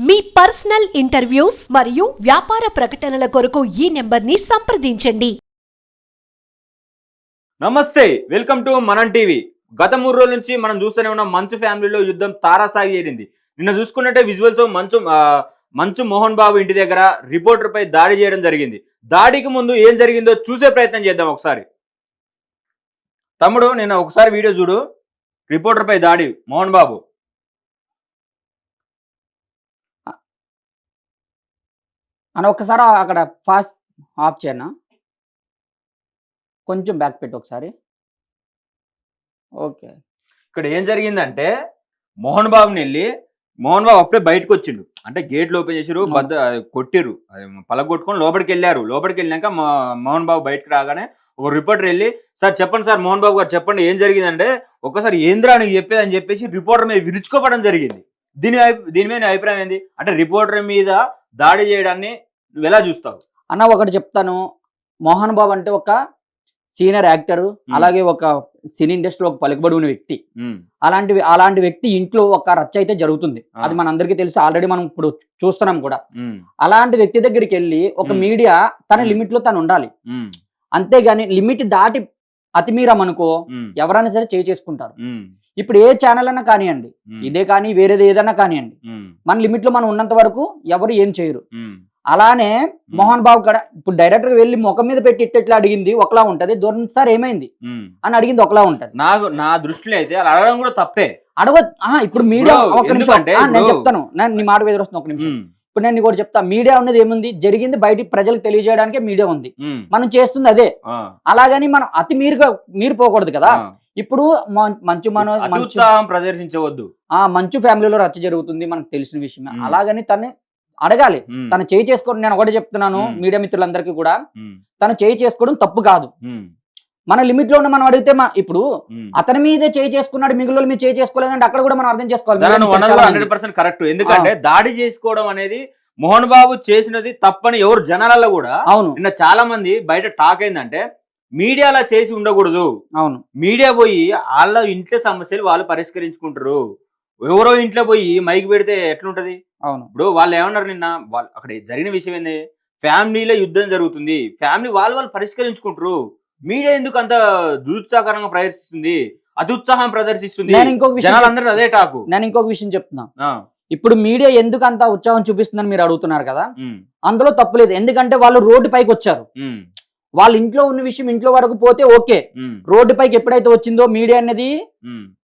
మీ personal interviews మరియు వ్యాపార ప్రకటనల కొరకు ఈ నెంబర్ని సంప్రదించండి. నమస్తే వెల్కమ్ టు మనం టీవీ. గత మూడు రోజుల నుంచి మనం చూస్తూనే ఉన్న మంచు ఫ్యామిలీలో యుద్ధం తారాసాగి చేరింది నిన్న చూసుకున్నట్టే విజువల్స్ మంచు ఆ, మంచు మోహన్ బాబు ఇంటి దగ్గర రిపోర్టర్ పై దాడి చేయడం జరిగింది. దాడికి ముందు ఏం జరిగిందో చూసే ప్రయత్నం చేద్దాం ఒకసారి. తమ్ముడు నిన్న ఒకసారి వీడియో చూడు. రిపోర్టర్ పై దాడి మోహన్ బాబు. అని ఒక్కసారి అక్కడ ఫాస్ట్ ఆఫ్ చేయనా? కొంచెం బ్యాక్ పెట్టు ఒకసారి. ఓకే. ఇక్కడ ఏం జరిగిందంటే మోహన్ బాబుని వెళ్ళి మోహన్ బాబు అప్పుడే బయటకు వచ్చిండు అంటే గేట్లు ఓపెన్ చేసిరు. బద్ద కొట్టిరు అది పలగొట్టుకొని లోపలికి వెళ్ళారు. లోపలికి వెళ్ళాక మోహన్ బాబు బయటకు రాగానే ఒక రిపోర్టర్ వెళ్ళి సార్ చెప్పండి సార్ మోహన్ బాబు గారు చెప్పండి ఏం జరిగిందంటే ఒక్కసారి ఏంద్రా నీకు చెప్పేది అని చెప్పేసి రిపోర్టర్ మీద విరుచుకోపడం జరిగింది. దీని దీని మీద అభిప్రాయం ఏంది? అంటే రిపోర్టర్ మీద దాడి చేయడాన్ని నువ్వు ఎలా చూస్తావు? అన్న ఒకటి చెప్తాను. మోహన్ బాబు అంటే ఒక సీనియర్ యాక్టర్ అలాగే ఒక సినీ ఇండస్ట్రీలో ఒక పలుకుబడి ఉన్న వ్యక్తి. అలాంటి అలాంటి వ్యక్తి ఇంట్లో ఒక రచ్చ అయితే జరుగుతుంది. అది మనందరికీ తెలుసు ఆల్రెడీ మనం ఇప్పుడు చూస్తున్నాం కూడా. అలాంటి వ్యక్తి దగ్గరికి వెళ్ళి ఒక. మీడియా తన. లిమిట్లో తను ఉండాలి. అంతేగాని లిమిట్ దాటి అతిమీరామనుకో ఉమ్, ఎవరైనా సరే చేయి చేసుకుంటారు. ఇప్పుడు ఏ ఛానల్ అయినా కానివ్వండి ఇదే కానీ వేరేది ఏదైనా కానివ్వండి మన లిమిట్లో మనం ఉన్నంత వరకు ఎవరు ఏం చేయరు. అలానే మోహన్ బాబు కూడా ఇప్పుడు డైరెక్టర్ వెళ్ళి ముఖం మీద పెట్టి ఇట్ట ఇట్లా అడిగింది ఒకలా ఉంటది. దూరం సార్ ఏమైంది. అని అడిగింది ఒకలా ఉంటది. నాకు నా దృష్టిలో అయితే అలా అడగడం కూడా తప్పే. అడగ ఇప్పుడు మీడియా ఒక నిమిషం. ఆ, నేను చెప్తాను. నేను నీ మాట ఎదురొస్తున్నా ఒక నిమిషం. ఇప్పుడు నేను కూడా చెప్తా. మీడియా ఉన్నది ఏముంది? జరిగింది బయట ప్రజలకు తెలియజేయడానికే మీడియా ఉంది. మనం చేస్తుంది అదే. అలాగని మనం అతి మీరుగా మీరు పోకూడదు కదా. ఇప్పుడు మంచు మన ప్రదర్శించవద్దు. ఆ మంచు ఫ్యామిలీలో రచ్చ జరుగుతుంది మనకు తెలిసిన విషయమే. అలాగని తను అడగాలి. తను చేయి చేసుకోవడం నేను ఒకటి చెప్తున్నాను. మీడియా మిత్రులందరికీ కూడా. తను చేయి చేసుకోవడం తప్పు కాదు. మన లిమిట్లో ఉన్న మనం అడిగితే మా- ఇప్పుడు. అతని మీదే చేయి చేసుకున్నాడు మిగిలిన మీద చేయి చేసుకోలేదంటే అక్కడ కూడా మనం అర్థం చేసుకోవాలి. Media hundred. Percent correct. ఎందుకంటే దాడి చేసుకోవడం అనేది మోహన్ బాబు చేసినది తప్పని ఎవరు జనాలలో కూడా అవును. నిన్న చాలా మంది బయట టాక్ ఏంటంటే మీడియాలో చేసి ఉండకూడదు. అవును. మీడియా పోయి వాళ్ళ ఇంట్లో సమస్యలు వాళ్ళు పరిష్కరించుకుంటారు. ఎవరో ఇంట్లో పోయి మైక్ పెడితే ఎట్లుంటది? అవును. ఇప్పుడు వాళ్ళు ఏమన్నారు నిన్న వాళ్ళు అక్కడ జరిగిన విషయం ఏంది? ఫ్యామిలీలో యుద్ధం జరుగుతుంది. ఫ్యామిలీ వాళ్ళు వాళ్ళు పరిష్కరించుకుంటారు. మీడియా ఎందుకు అంత దురుత్సాహకరంగా ప్రదర్శిస్తుంది? అత్యుత్సాహం ప్రదర్శిస్తుంది. నేను ఇంకొక విషయం అదే టాకు. నేను ఇంకొక విషయం చెప్తున్నా. ఇప్పుడు మీడియా ఎందుకు అంత ఉత్సాహం చూపిస్తుందని మీరు అడుగుతున్నారు కదా? అందులో తప్పులేదు ఎందుకంటే వాళ్ళు రోడ్డు పైకి వచ్చారు. వాళ్ళ ఇంట్లో ఉన్న విషయం ఇంట్లో వరకు పోతే ఓకే. రోడ్డు పైకి ఎప్పుడైతే వచ్చిందో మీడియా అనేది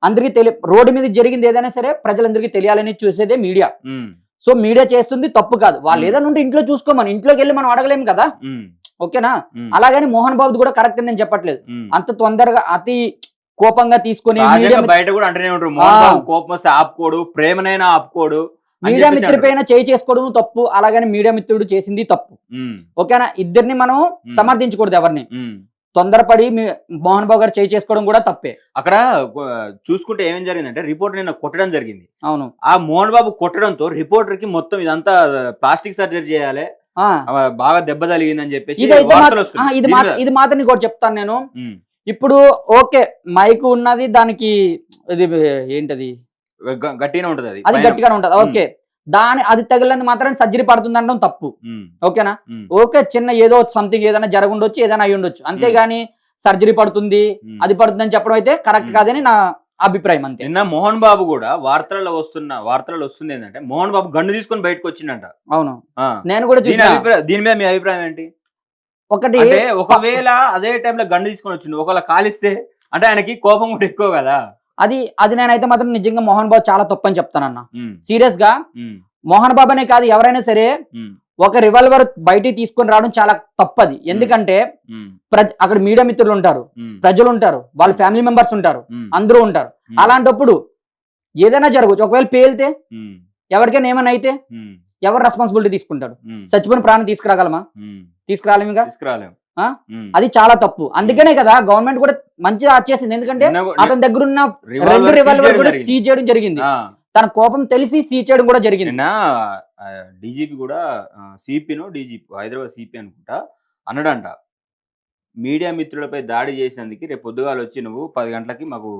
అందరికీ తెలియ రోడ్డు మీద జరిగింది ఏదైనా సరే ప్రజలందరికీ తెలియాలని చూసేదే మీడియా. సో మీడియా చేస్తుంది తప్పు కాదు. వాళ్ళు. ఏదైనా ఉంటే ఇంట్లో చూసుకోమని. ఇంట్లోకి వెళ్ళి మనం అడగలేము కదా. ఓకేనా? అలాగని మోహన్ బాబు కూడా కరెక్ట్ నేను చెప్పట్లేదు. అంత తొందరగా అతి కోపంగా తీసుకొని బయట కూడా అంటూనే ఉంటారు. కోపం వస్తే ఆపుకోడు ప్రేమనైనా ఆపుకోడు మీడియా మిత్రుడి పైన చేయి చేసుకోవడం తప్పు అలాగని మీడియా మిత్రుడు చేసింది తప్పు. ఓకేనా? ఇద్దరిని మనం. సమర్థించకూడదు ఎవరిని. తొందరపడి మీ- మోహన్ బాబు గారు చేయి చేసుకోవడం కూడా తప్పే. అక్కడ చూసుకుంటే ఏమేం జరిగిందంటే రిపోర్టర్ నిన్న కొట్టడం జరిగింది. అవును. ఆ మోహన్ బాబు కొట్టడంతో రిపోర్టర్కి మొత్తం ఇదంతా ప్లాస్టిక్ సర్జరీ చేయాలి. బాగా దెబ్బ తగిలిందని చెప్పేసి. ఇది ఇది మాత్రం నీకు ఒకటి చెప్తాను నేను. ఇప్పుడు ఓకే మైక్ ఉన్నది దానికి ఇది ఏంటది? గ- గట్టిగానే ఉంటది అది. అది. గట్టిగానే ఉంటది. ఓకే. దాని అది తగిలినంత మాత్రం సర్జరీ పడుతుంది అనడం తప్పు. ఓకేనా? ఓకే చిన్న ఏదో సంథింగ్ ఏదైనా జరగుండొచ్చు ఏదైనా అయి ఉండొచ్చు అంతేగాని సర్జరీ పడుతుంది. అది పడుతుందని చెప్పడం అయితే కరెక్ట్. కాదని నా అభిప్రాయం అంతే. నిన్న మోహన్ బాబు కూడా వార్తలలో వస్తున్న వార్తలలో వస్తుంది ఏంటంటే మోహన్ బాబు గన్ను తీసుకొని బయటకు వచ్చిండంట. అవును. నేను కూడా దీని చూసిన. అభిప్రాయం దీని మీద మీ అభిప్రాయం ఏంటి? ఒకటి ఒకవేళ అదే టైంలో గన్ను తీసుకొని వచ్చిండు ఒకవేళ కాలిస్తే అంటే ఆయనకి కోపం కూడా ఎక్కువ కదా? అది అది నేనైతే మాత్రం నిజంగా మోహన్ బాబు చాలా తప్పని చెప్తానన్న. సీరియస్గా మోహన్ బాబు అనే కాదు ఎవరైనా సరే ఒక రివాల్వర్ బయటికి తీసుకొని రావడం చాలా తప్పది. ఎందుకంటే అక్కడ మీడియా మిత్రులు ఉంటారు ప్రజలు ఉంటారు వాళ్ళ ఫ్యామిలీ మెంబర్స్ ఉంటారు అందరూ ఉంటారు. అలాంటప్పుడు ఏదైనా జరగచ్చు ఒకవేళ పేలితే ఎవరికైనా ఏమైనా అయితే ఎవరు రెస్పాన్సిబిలిటీ తీసుకుంటాడు చచ్చిపోయిన ప్రాణం తీసుకురాగలమా? ఉమ్, తీసుకురాలేముగా తీసుకురాలేం ఆ? ఉమ్. అది చాలా తప్పు. అందుకనే కదా గవర్నమెంట్ కూడా మంచిగా చేసింది. ఎందుకంటే అతని దగ్గర ఉన్న రెండు రివాల్వర్ కూడా. సీజ్ చేయడం జరిగింది. తన కోపం తెలిసి సీజ్ చేయడం కూడా జరిగింది. డీజీపీ కూడా సిపిను డీజీపీ హైదరాబాద్ సిపి అనుకుంటా అన్నాడంట. మీడియా మిత్రులపై దాడి చేసినందుకు రేపు పొద్దుగాలు వచ్చి నువ్వు పది గంటలకి మాకు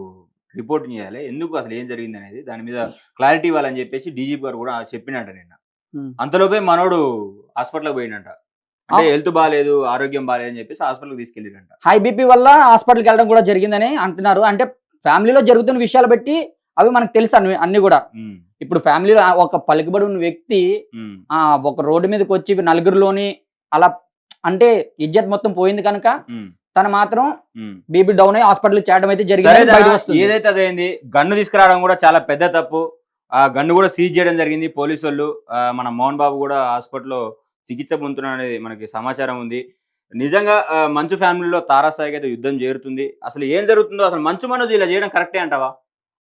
రిపోర్ట్ చేయాలి. ఎందుకు అసలు ఏం జరిగింది అనేది దాని మీద క్లారిటీ ఇవ్వాలని చెప్పేసి డీజీపీ గారు కూడా చెప్పినట్ట నిన్న. అంతలోపే మనోడు హాస్పిటల్కి పోయిండంట. అంటే. హెల్త్ బాగాలేదు ఆరోగ్యం బాగాలేదు అని చెప్పేసి హాస్పిటల్కి తీసుకెళ్ళిండంట హై బీపీ వల్ల హాస్పిటల్కి వెళ్ళడం కూడా జరిగిందని అంటున్నారు. అంటే ఫ్యామిలీలో జరుగుతున్న విషయాలు బట్టి అవి మనకు తెలుసు అన్ని అన్ని కూడా. ఇప్పుడు ఫ్యామిలీలో ఒక పలుకుబడి ఉన్న వ్యక్తి ఆ ఒక రోడ్డు మీదకి వచ్చి నలుగురిలోని అలా అంటే ఇజ్జత్ మొత్తం పోయింది కనుక తను మాత్రం. బీపీ డౌన్ అయ్యి హాస్పిటల్ చేయడం అయితే జరిగింది ఏదైతే అదైంది గన్ను తీసుకురావడం కూడా చాలా పెద్ద తప్పు. ఆ గన్ను కూడా సీజ్ చేయడం జరిగింది పోలీసు వాళ్ళు మన మోహన్ బాబు కూడా హాస్పిటల్లో చికిత్స పొందుతున్నాడు అనేది మనకి సమాచారం ఉంది నిజంగా మంచు ఫ్యామిలీలో తారాస్థాయికి అయితే యుద్ధం చేరుతుంది అసలు ఏం జరుగుతుందో అసలు మంచు మనోజ్ ఇలా చేయడం కరెక్టే అంటావా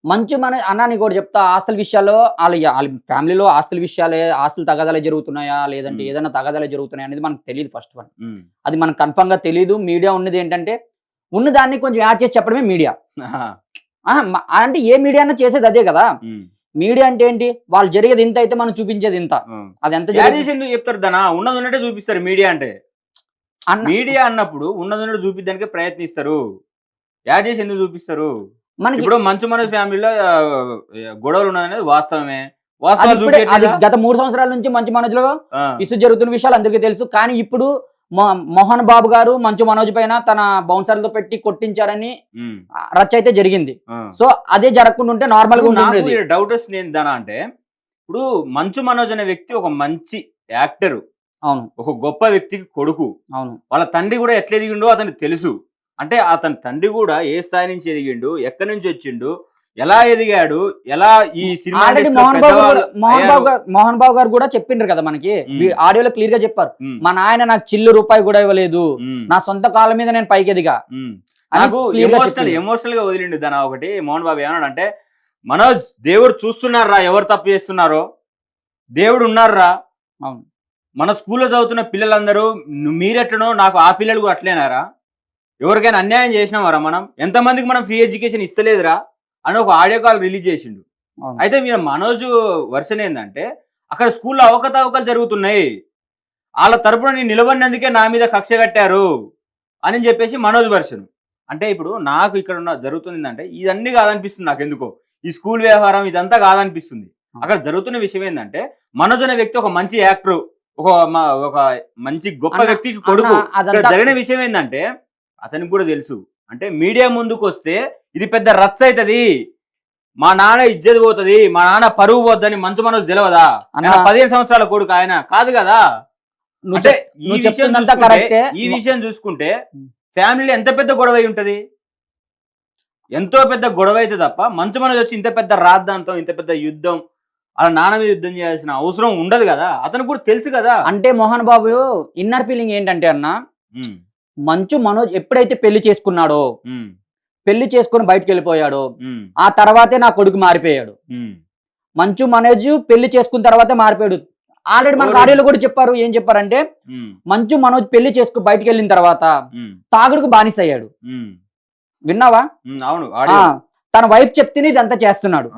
మంచి మన అన్న నీకు కూడా చెప్తా ఆస్తుల విషయాల్లో వాళ్ళ వాళ్ళ ఫ్యామిలీలో ఆస్తుల విషయాలే ఆస్తులు తగాదాలే జరుగుతున్నాయా లేదంటే. ఏదైనా తగాదాలే జరుగుతున్నాయా అనేది మనకు తెలియదు ఫస్ట్ వన్. అది మనకు కన్ఫర్మ్గా తెలియదు మీడియా ఉన్నది ఏంటంటే ఉన్న దాన్ని కొంచెం యాడ్ చేసి చెప్పడమే మీడియా. అంటే ఏ మీడియా అన్నా చేసేది అదే కదా. మీడియా అంటే ఏంటి? వాళ్ళు జరిగేది ఇంత అయితే మనం చూపించేది ఇంత. అది ఎంత జరిగింది? ఎందుకు చెప్తారు దానా? ఉన్నది ఉన్నట్టే చూపిస్తారు మీడియా అంటే. మీడియా అన్నప్పుడు ఉన్నది ఉన్నట్టు చూపించడానికి ప్రయత్నిస్తారు. యాడ్ చేసి ఎందుకు చూపిస్తారు? మనకి ఇప్పుడు మంచు మనోజ్ ఫ్యామిలీలో గొడవలు ఉన్నదనేది వాస్తవమే. వాస్తవాలు చూపించట్లేదా? గత మూడు సంవత్సరాల నుంచి మంచి మనోజ్లో ఆ, ఇసు జరుగుతున్న విషయాలు అందరికీ తెలుసు. కానీ ఇప్పుడు మోహన్ బాబు గారు మంచు మనోజ్ పైన తన బౌన్సర్లతో పెట్టి కొట్టించారని రచ్చ అయితే జరిగింది. సో అదే జరగకుండా ఉంటే నార్మల్గా డౌట్ వస్తుంది ఏంటన్నా అంటే ఇప్పుడు మంచు మనోజ్ అనే వ్యక్తి ఒక మంచి యాక్టర్. అవును. ఒక గొప్ప వ్యక్తికి కొడుకు. అవును. వాళ్ళ తండ్రి కూడా ఎట్లా ఎదిగిండో అతనికి తెలుసు. అంటే అతని తండ్రి కూడా ఏ స్థాయి నుంచి ఎదిగిండు ఎక్కడి నుంచి వచ్చిండు ఎలా ఎదిగాడు? ఎలా ఈ సినిమా మోహన్ బాబు మోహన్ బాబు. గారు మోహన్ బాబు గారు కూడా చెప్పిండ్రు కదా మనకి. ఆడియోలో క్లియర్గా చెప్పారు. మా నాయన నాకు చిల్లు రూపాయి కూడా ఇవ్వలేదు. నా సొంత కాళ్ళ మీద నేను పైకి ఎదిగా. నాకు ఎమోషనల్. ఎమోషనల్గా వదిలిండు దాని ఒకటి. మోహన్ బాబు ఏమన్నాడు అంటే మనోజ్ దేవుడు చూస్తున్నారా? ఎవరు తప్పు చేస్తున్నారో? దేవుడు ఉన్నారా? అవును. మన స్కూల్లో చదువుతున్న పిల్లలందరూ మీరెట్లనో నాకు ఆ పిల్లలు కూడా అట్లేనారా? ఎవరికైనా అన్యాయం చేసినామరా మనం? ఎంతమందికి మనం ఫ్రీ ఎడ్యుకేషన్ ఇస్తలేదురా? అని ఒక ఆడియో కాల్ రిలీజ్ చేసిండు. అయితే మీరు మనోజ్ వర్షన్ ఏంటంటే అక్కడ స్కూల్లో అవకతవకలు జరుగుతున్నాయి. వాళ్ళ తరపున నేను నిలబడినందుకే నా మీద కక్ష కట్టారు అని చెప్పేసి మనోజ్ వర్షన్. అంటే ఇప్పుడు నాకు ఇక్కడ ఉన్న జరుగుతుంది అంటే ఇదన్నీ కాదనిపిస్తుంది నాకు ఎందుకో. ఈ స్కూల్ వ్యవహారం ఇదంతా కాదనిపిస్తుంది. అక్కడ జరుగుతున్న విషయం ఏంటంటే మనోజ్ అనే వ్యక్తి ఒక మంచి యాక్టర్ ఒక ఒక మంచి గొప్ప వ్యక్తికి కొడుకు. జరిగిన విషయం ఏంటంటే అతనికి కూడా తెలుసు. అంటే మీడియా ముందుకు వస్తే ఇది పెద్ద రచ్చ అవుతుంది. మా నాన్న ఇజ్జత్ పోతుంది మా నాన్న పరువు పోద్దని మంచు మనోజ్ తెలియదా పదిహేను సంవత్సరాల కొడుకు ఆయన. కాదు కదా? అంటే ఈ విషయం చూసుకుంటే-. ఈ విషయం చూసుకుంటే ఉం. ఫ్యామిలీలో ఎంత పెద్ద గొడవ అయి ఉంటది? ఎంతో పెద్ద గొడవ అయితే తప్ప మంచు మనోజ్ వచ్చి ఇంత పెద్ద రాద్ధాంతం ఇంత పెద్ద యుద్ధం అలా నాన్న మీద యుద్ధం చేయాల్సిన అవసరం ఉండదు కదా? అతనికి కూడా తెలుసు కదా? అంటే మోహన్ బాబు ఇన్నర్ ఫీలింగ్ ఏంటంటే అన్న మంచు మనోజ్ ఎప్పుడైతే పెళ్ళి చేసుకున్నాడో పెళ్ళి చేసుకుని బయటకు వెళ్ళిపోయాడో ఆ తర్వాతే నా కొడుకు మారిపోయాడు. మంచు మనోజ్ పెళ్ళి చేసుకున్న తర్వాతే మారిపోయాడు. ఆల్రెడీ ఎవరు? ఆడియోలో కూడా చెప్పారు ఏం చెప్పారంటే మంచు మనోజ్ పెళ్ళి చేసుకు బయటకు వెళ్ళిన తర్వాత తాగుడుకు బానిస అయ్యాడు విన్నావా? అవును తన వైఫ్ చెప్తేనే ఇదంతా చేస్తున్నాడు.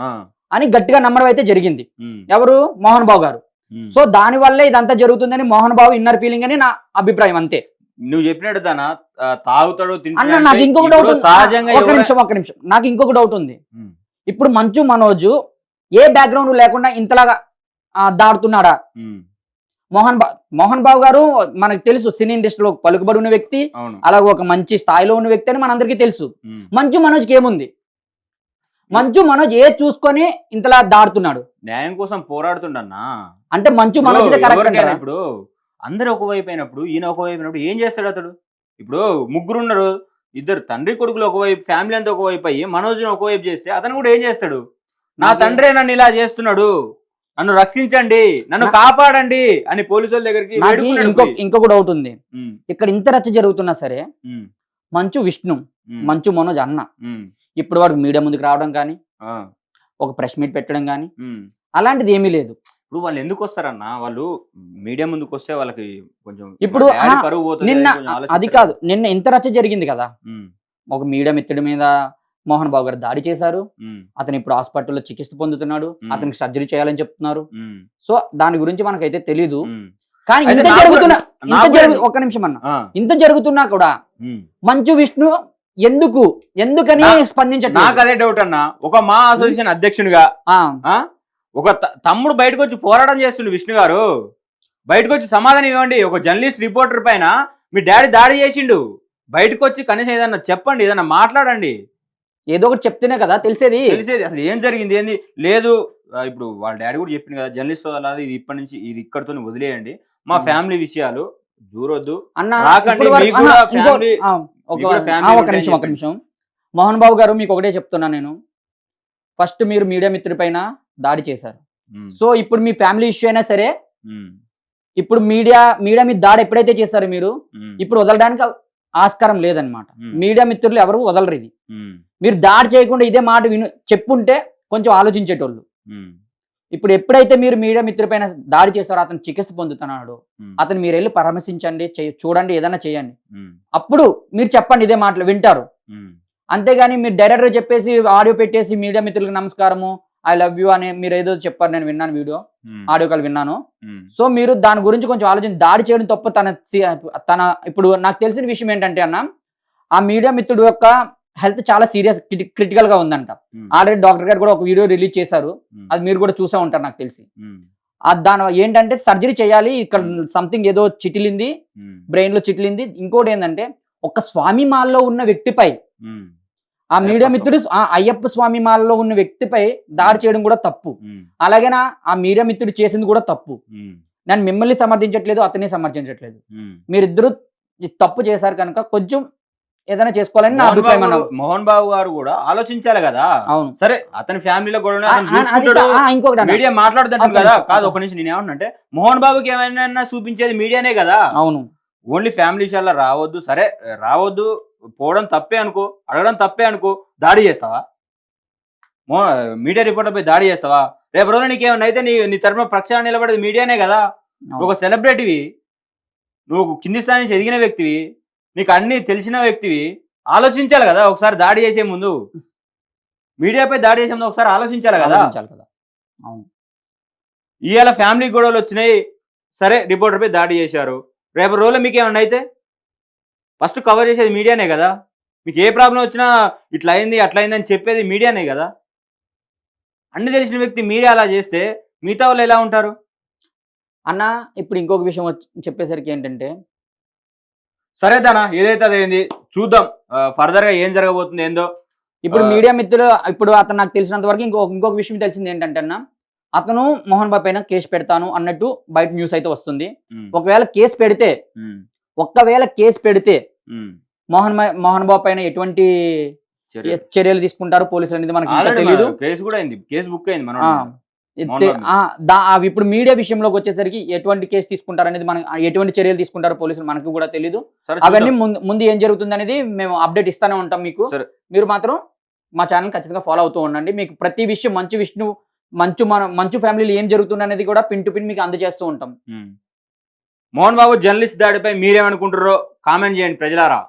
అని గట్టిగా నమ్మడం అయితే జరిగింది. ఎవరు? మోహన్ బాబు గారు. సో దాని వల్లే ఇదంతా జరుగుతుందని మోహన్ బాబు ఇన్నర్ ఫీలింగ్ అని నా అభిప్రాయం అంతే. నువ్వు చెప్పినట్టు ఆ, తాగుతాడు అన్న నాకు ఇంకొక డౌట్ సహజంగా ఒక నిమిషం ఒక నిమిషం. నాకు ఇంకొక డౌట్ ఉంది. ఇప్పుడు మంచు మనోజు ఏ బ్యాక్గ్రౌండ్ లేకుండా ఇంతలాగా దాడుతున్నాడా? మోహన్ బా మోహన్ బాబు గారు మనకు తెలుసు సినీ ఇండస్ట్రీలో పలుకుబడి ఉన్న వ్యక్తి అలాగే ఒక మంచి స్థాయిలో ఉన్న వ్యక్తి అని మనందరికీ తెలుసు. మంచు మనోజ్కి ఏముంది? మంచు మనోజ్ ఏ చూసుకొని ఇంతలా దాడుతున్నాడు? న్యాయం కోసం పోరాడుతుండన్నా? అంటే మంచు మనోజ్ కరెక్ట్ ఇప్పుడు అందరు ఒకవైపు అయినప్పుడు ఈయన ఒకవైపు అయినప్పుడు ఏం చేస్తాడు అతడు? ఇప్పుడు ముగ్గురు ఉన్నారు ఇద్దరు తండ్రి కొడుకులు ఒకవైపు ఫ్యామిలీ అంతా ఒకవైపు అయ్యి మనోజ్ని ఒకవైపు చేస్తే అతను కూడా ఏం చేస్తాడు? నా తండ్రే నన్ను ఇలా చేస్తున్నాడు. నన్ను రక్షించండి. నన్ను కాపాడండి అని పోలీసుల దగ్గరికి ఇంకో. ఇంకొక డౌట్ ఉంది. ఇక్కడ ఇంత రచ్చ జరుగుతున్నా సరే మంచు విష్ణు మంచు మనోజ్ అన్న. ఇప్పుడు వాడు మీడియా ముందుకు రావడం కానీ ఒక ప్రెస్ మీట్ పెట్టడం కానీ. అలాంటిది ఏమీ లేదు. ఇప్పుడు వాళ్ళు ఎందుకు వస్తారన్న వాళ్ళు మీడియా ముందుకు వస్తే వాళ్ళకి కొంచెం ఇప్పుడు, పరువు నిన్న అది. కాదు. నిన్న ఇంత రచ్చ జరిగింది కదా. ఒక మీడియా మిత్రుడి మీద మోహన్ బాబు గారు దాడి చేశారు. అతను ఇప్పుడు హాస్పిటల్లో చికిత్స పొందుతున్నాడు. అతనికి సర్జరీ చేయాలని చెప్తున్నారు. సో దాని గురించి మనకైతే తెలీదు. కానీ ఇంత జరుగుతున్నా ఇంత జరుగు కూడా- ఒక్క నిమిషం అన్న. ఇంత జరుగుతున్నా కూడా. మంచు విష్ణు ఎందుకు ఎందుకని నా- నాకు స్పందించట్లేదు. అదే డౌట్ అన్న. ఒక మా అసోసియేషన్ అధ్యక్షునిగా ఒక తమ్ముడు బయటకు వచ్చి పోరాటం చేస్తుండు విష్ణు గారు. బయటకు వచ్చి సమాధానం ఇవ్వండి. ఒక జర్నలిస్ట్ రిపోర్టర్ పైన మీ డాడీ దాడి చేసిండు. బయటకు వచ్చి కనీసం ఏదన్నా చెప్పండి ఏదన్నా మాట్లాడండి. ఏదో ఒకటి చెప్తేనే కదా తెలిసేది. తెలిసేది. అసలు ఏం జరిగింది ఏంది? లేదు ఇప్పుడు వాళ్ళ డాడీ కూడా చెప్పింది కదా జర్నలిస్ట్ అలాది ఇది ఇప్పటి నుంచి ఇది ఇక్కడితో వదిలేయండి. మా. ఫ్యామిలీ విషయాలు దూరొద్దు. అన్న ఒక నిమిషం ఒక. నిమిషం. మోహన్ బాబు గారు మీకు ఒకటే చెప్తున్నా నేను. ఫస్ట్ మీరు మీడియా మిత్రుడి పైన దాడి చేశారు. సో ఇప్పుడు మీ ఫ్యామిలీ ఇష్యూ అయినా సరే ఇప్పుడు మీడియా మీడియా మీద దాడి ఎప్పుడైతే చేశారో మీరు ఇప్పుడు వదలడానికి ఆస్కారం లేదనమాట. మీడియా మిత్రులు ఎవరు వదలరు ఇది. మీరు దాడి చేయకుండా ఇదే మాట విను చెప్పుంటే కొంచెం ఆలోచించేటోళ్ళు. ఇప్పుడు ఎప్పుడైతే మీరు మీడియా మిత్రుడి పైన దాడి చేశారో అతను చికిత్స పొందుతున్నాడు అతను మీరు వెళ్ళి పరామర్శించండి చూడండి ఏదైనా చేయండి. అప్పుడు మీరు చెప్పండి ఇదే మాటలు వింటారు. అంతేగాని మీరు డైరెక్టర్ చెప్పేసి ఆడియో పెట్టేసి మీడియా మిత్రులకు నమస్కారము ఐ లవ్ యూ అని మీరు ఏదో చెప్పారు నేను విన్నాను వీడియో. ఉమ్, ఆడియో కాల్ విన్నాను. ఉమ్, సో మీరు దాని గురించి కొంచెం ఆలోచించి దాడి చేయడం తప్ప తన తన ఇప్పుడు నాకు తెలిసిన విషయం ఏంటంటే అన్న ఆ మీడియా మిత్రుడు యొక్క హెల్త్ చాలా సీరియస్ క్రిటికల్గా ఉందంట. ఉమ్, ఆల్రెడీ డాక్టర్ గారు కూడా ఒక వీడియో రిలీజ్ చేశారు. అది మీరు కూడా చూసే ఉంటారు నాకు తెలిసి. దాని ఏంటంటే సర్జరీ చేయాలి ఇక్కడ సంథింగ్ ఏదో చిటిలింది బ్రెయిన్లో చిటిలింది. ఇంకోటి ఏంటంటే ఒక స్వామి మాల్లో ఉన్న వ్యక్తిపై ఆ మీడియా మిత్రుడు ఆ అయ్యప్ప స్వామి మాల్లో ఉన్న వ్యక్తిపై దాడి చేయడం కూడా తప్పు. అలాగేనా ఆ మీడియా మిత్రుడు చేసింది కూడా తప్పు. నేను మిమ్మల్ని సమర్థించట్లేదు అతన్ని సమర్థించట్లేదు. మీరిద్దరు తప్పు చేశారు కనుక కొంచెం ఏదైనా చేసుకోవాలని నా అభిప్రాయం మోహన్ బాబు గారు కూడా ఆలోచించాలి కదా. అవును. సరే అతని ఫ్యామిలీలో కూడా ఇంకొకటి. మీడియా మాట్లాడుతుంటాం ఒక కదా. కాదు ఒక నిమిషం నేను ఏమన్నా మోహన్ బాబుకి ఏమైనా చూపించేది మీడియానే కదా. అవును. ఓన్లీ ఫ్యామిలీ విషయాల్లో రావద్దు. సరే రావద్దు. పోవడం తప్పే అనుకో. అడగడం తప్పే అనుకో. దాడి చేస్తావా? మో మీడియా రిపోర్టర్ పై దాడి చేస్తావా? రేపు రోజున నీకేమన్నా అయితే నీ నీ తరపున ప్రక్షాళన నిలబడేది మీడియానే కదా. ఒక సెలబ్రిటీవి. నువ్వు కింది స్థాయి నుంచి ఎదిగిన వ్యక్తివి. నీకు అన్ని తెలిసిన వ్యక్తివి. ఆలోచించాలి కదా. ఒకసారి దాడి చేసే ముందు. మీడియాపై దాడి చేసే ముందు ఒకసారి ఆలోచించాలి కదా. అవును. ఇవాళ ఫ్యామిలీ గొడవలు వచ్చినాయి. సరే రిపోర్టర్ పై దాడి చేశారు. రేపు రోజులో మీకు ఏమన్నా అయితే? ఫస్ట్ కవర్ చేసేది మీడియానే కదా? మీకు ఏ ప్రాబ్లం వచ్చినా ఇట్లా అయింది అట్లా అయింది అని చెప్పేది మీడియానే కదా? అన్ని తెలిసిన వ్యక్తి మీరే అలా చేస్తే మిగతా వాళ్ళు ఎలా ఉంటారు? అన్న ఇప్పుడు ఇంకొక విషయం చెప్పేసరికి ఏంటంటే సరే దానా ఏదైతే అదేంది చూద్దాం. ఫర్దర్గా ఏం జరగబోతుంది ఏందో. ఇప్పుడు. మీడియా మిత్రులు ఇప్పుడు అతను నాకు తెలిసినంత వరకు ఇంకో ఇంకొక విషయం తెలిసింది ఏంటంటే అన్న అతను మోహన్ బాబు పైన కేసు పెడతాను అన్నట్టు బయట న్యూస్ అయితే వస్తుంది. ఒకవేళ కేసు పెడితే ఒక్కవేళ కేసు పెడితే. మోహన్ మోహన్ బాబు పైన ఎటువంటి. చర్యలు? తీసుకుంటారు పోలీసులు అనేది మనకి తెలియదు మన కేసు కూడా అయింది. కేసు బుక్ అయింది మన ఇప్పుడు మీడియా విషయంలోకి వచ్చేసరికి ఎటువంటి కేసు తీసుకుంటారు అనేది మనకి ఎటువంటి చర్యలు తీసుకుంటారు పోలీసులు మనకు కూడా తెలియదు అవన్నీ. ముందు ఏం జరుగుతుంది అనేది మేము అప్డేట్ ఇస్తానే ఉంటాం మీకు. మీరు మాత్రం మా ఛానల్ ఖచ్చితంగా ఫాలో అవుతూ ఉండండి. మీకు ప్రతి విషయం మంచు విష్ణు మంచు మన మంచు ఫ్యామిలీలో ఏం జరుగుతుంది అనేది కూడా పిన్ టు పిన్ మీకు అందజేస్తూ ఉంటాం. మోహన్ బాబు జర్నలిస్ట్ దాడిపై మీరేమనుకుంటారో కామెంట్ చేయండి ప్రజలారా.